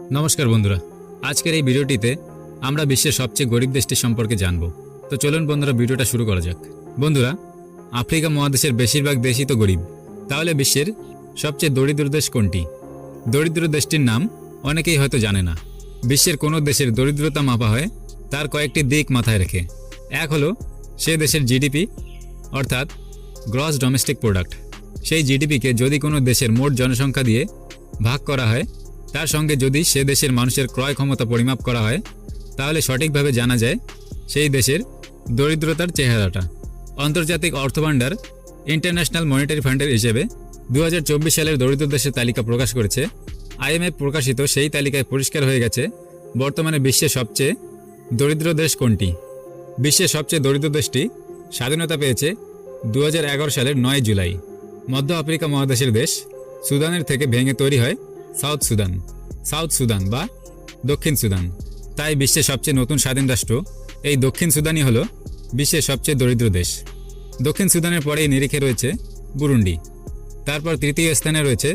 নমস্কার বন্ধুরা। আজকের এই ভিডিওটিতে আমরা বিশ্বের সবচেয়ে গরিব দেশটি সম্পর্কে জানব। তো চলুন বন্ধুরা, ভিডিওটা শুরু করা যাক। বন্ধুরা, আফ্রিকা মহাদেশের বেশিরভাগ দেশই তো গরিব। তাহলে বিশ্বের সবচেয়ে দরিদ্র দেশ কোনটি? দরিদ্র দেশটির নাম অনেকেই হয়তো জানে না। বিশ্বের কোনো দেশের দরিদ্রতা মাপা হয় তার কয়েকটি দিক মাথায় রেখে। এক হলো সে দেশের জিডিপি, অর্থাৎ গ্রস ডোমেস্টিক প্রোডাক্ট। সেই জিডিপিকে যদি কোনো দেশের মোট জনসংখ্যা দিয়ে ভাগ করা হয় তার সঙ্গে যদি সে দেশের মানুষের ক্রয় ক্ষমতা পরিমাপ করা হয়, তাহলে সঠিকভাবে জানা যায় সেই দেশের দরিদ্রতার চেহারাটা। আন্তর্জাতিক অর্থভাণ্ডার ইন্টারন্যাশনাল মনিটারি ফান্ডের হিসেবে দু হাজার চব্বিশ সালের দরিদ্র দেশের তালিকা প্রকাশ করেছে। আইএমএফ প্রকাশিত সেই তালিকায় পরিষ্কার হয়ে গেছে বর্তমানে বিশ্বের সবচেয়ে দরিদ্র দেশ কোনটি। বিশ্বের সবচেয়ে দরিদ্র দেশটি স্বাধীনতা পেয়েছে দু হাজার এগারো সালের নয় জুলাই। মধ্য আফ্রিকা মহাদেশের দেশ সুদানের থেকে ভেঙে তৈরি হয় সাউথ সুদান। সাউথ সুদান বা দক্ষিণ সুদান। তাই বিশ্বের সবচেয়ে নতুন স্বাধীন রাষ্ট্র। এই দক্ষিণ সুদানই হলো বিশ্বের সবচেয়ে দরিদ্র দেশ। দক্ষিণ সুদানের পরেই নিরিখে রয়েছে বুরুন্ডি। তারপর তৃতীয় স্থানে রয়েছে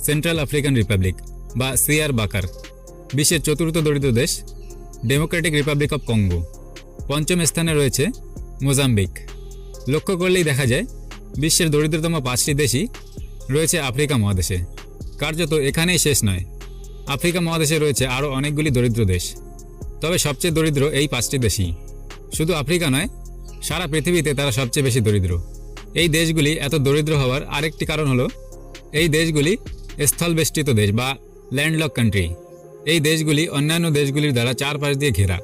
সেন্ট্রাল আফ্রিকান রিপাবলিক বা সিআর বাকার। বিশ্বের চতুর্থ দরিদ্র দেশ, ডেমোক্রেটিক রিপাবলিক অফ কঙ্গো। পঞ্চম স্থানে রয়েছে মোজাম্বিক। লক্ষ্য করলেই দেখা যায়, বিশ্বের দরিদ্রতম পাঁচটি দেশই রয়েছে আফ্রিকা মহাদেশে। কার্যত এখানেই শেষ নয়। আফ্রিকা মহাদেশে রয়েছে আরও অনেকগুলি দরিদ্র দেশ। তবে সবচেয়ে দরিদ্র এই পাঁচটি দেশই। শুধু আফ্রিকা নয়, সারা পৃথিবীতে তারা সবচেয়ে বেশি দরিদ্র। এই দেশগুলি এত দরিদ্র হওয়ার আরেকটি কারণ হলো, এই দেশগুলি স্থলবেষ্টিত দেশ বা ল্যান্ডলক কান্ট্রি। এই দেশগুলি অন্যান্য দেশগুলির দ্বারা চারপাশ দিয়ে ঘেরা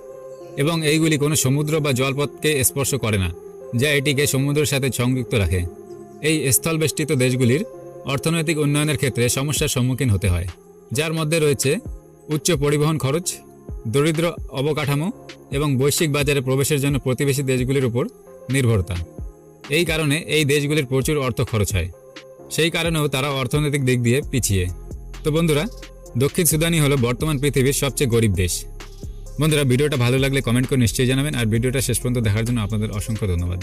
এবং এইগুলি কোনো সমুদ্র বা জলপথকে স্পর্শ করে না, যা এটিকে সমুদ্রের সাথে সংযুক্ত রাখে। এই স্থলবেষ্টিত দেশগুলির অর্থনৈতিক উন্নয়নের ক্ষেত্রে সমস্যার সম্মুখীন হতে হয়। যার মধ্যে রয়েছে উচ্চ পরিবহন খরচ, দরিদ্র অবকাঠামো এবং বৈশ্বিক বাজারে প্রবেশের জন্য প্রতিবেশী দেশগুলির উপর নির্ভরতা। এই কারণে এই দেশগুলির প্রচুর অর্থ খরচ হয়। সেই কারণেও তারা অর্থনৈতিক দিক দিয়ে পিছিয়ে। তো বন্ধুরা, দক্ষিণ সুদানই হলো বর্তমান পৃথিবীর সবচেয়ে গরিব দেশ। বন্ধুরা, ভিডিওটা ভালো লাগলে কমেন্ট করে নিশ্চয়ই জানাবেন। আর ভিডিওটা শেষ পর্যন্ত দেখার জন্য আপনাদের অসংখ্য ধন্যবাদ।